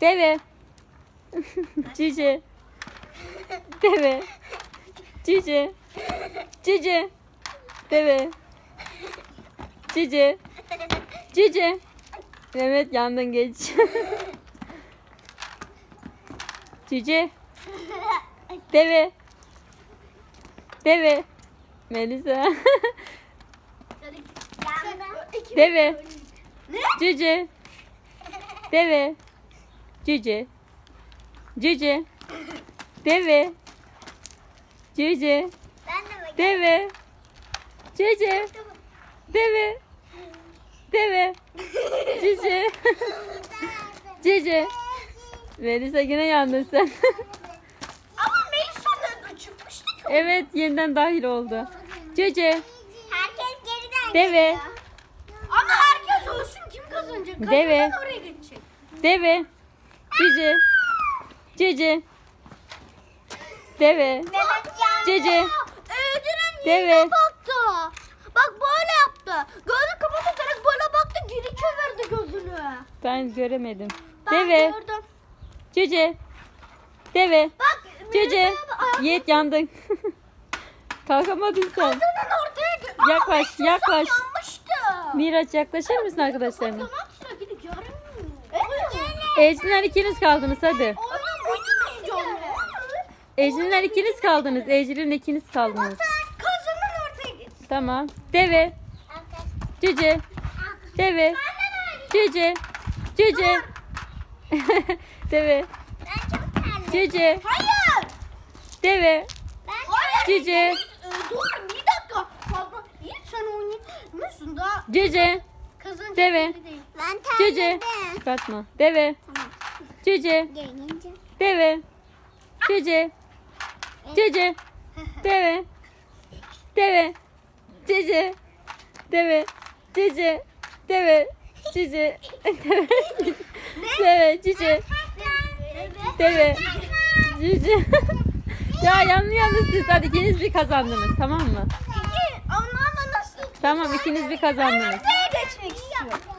Deve. Cüce. Deve. Cüce. Cüce. Deve. Cüce. Cüce. Mehmet yandın geç. Cüce. Deve. Deve. Melisa. Deve. Cüce. Deve. Cüce. Cüce. Deve. Cüce. Deve. Cüce. Deve. Deve. Cüce. Cüce. Melisa yine yandın sen. Ama Melisa'nın çıkmıştı ki. evet yeniden dahil oldu. Cüce. Herkes geriden Deve. Ama herkes olsun kim kazanacak? Kazanan Deve. oraya gidecek. Deve. Cüce. Cüce. Deve. Cece. Ödünün Deve. baktı. Bak böyle yaptı. Gözünü kapatarak böyle baktı geri çevirdi gözünü. Ben göremedim. Ben Deve. gördüm. Cüce. Deve. Bak ayağı- Yiğit yandın. Kalkamadın sen. Kazanan ortaya Aa, Yaklaş, yaklaş. Miraç yaklaşır mısın arkadaşlarına? Kazanan Ecrinler ikiniz kaldınız hadi. Oyun oynamayacağım. Ecrinler ikiniz kaldınız. Ecrin ikiniz kaldınız. Kazanan ortaya. Tamam. Deve. Cüce. Deve. Cüce. Cüce. Deve. Ben çok terledim. Cüce. Hayır. Deve. Hayır. Cüce. Dur bir dakika. Baba, Yiğit sen oynuyorsun da Cüce. Deve. Ben Cüce. Çıkartma. Deve. Cüce. Gelince. Deve. Cüce. Cüce. Deve. Deve. Cüce. Deve. Cüce. Deve. Cüce. Deve. Cüce. Deve. Cüce. ya yanlı yanlı siz hadi ikiniz bir kazandınız tamam mı? Peki onlarla nasıl? Tamam ikiniz bir kazandınız. Ortaya geçmek istiyorum.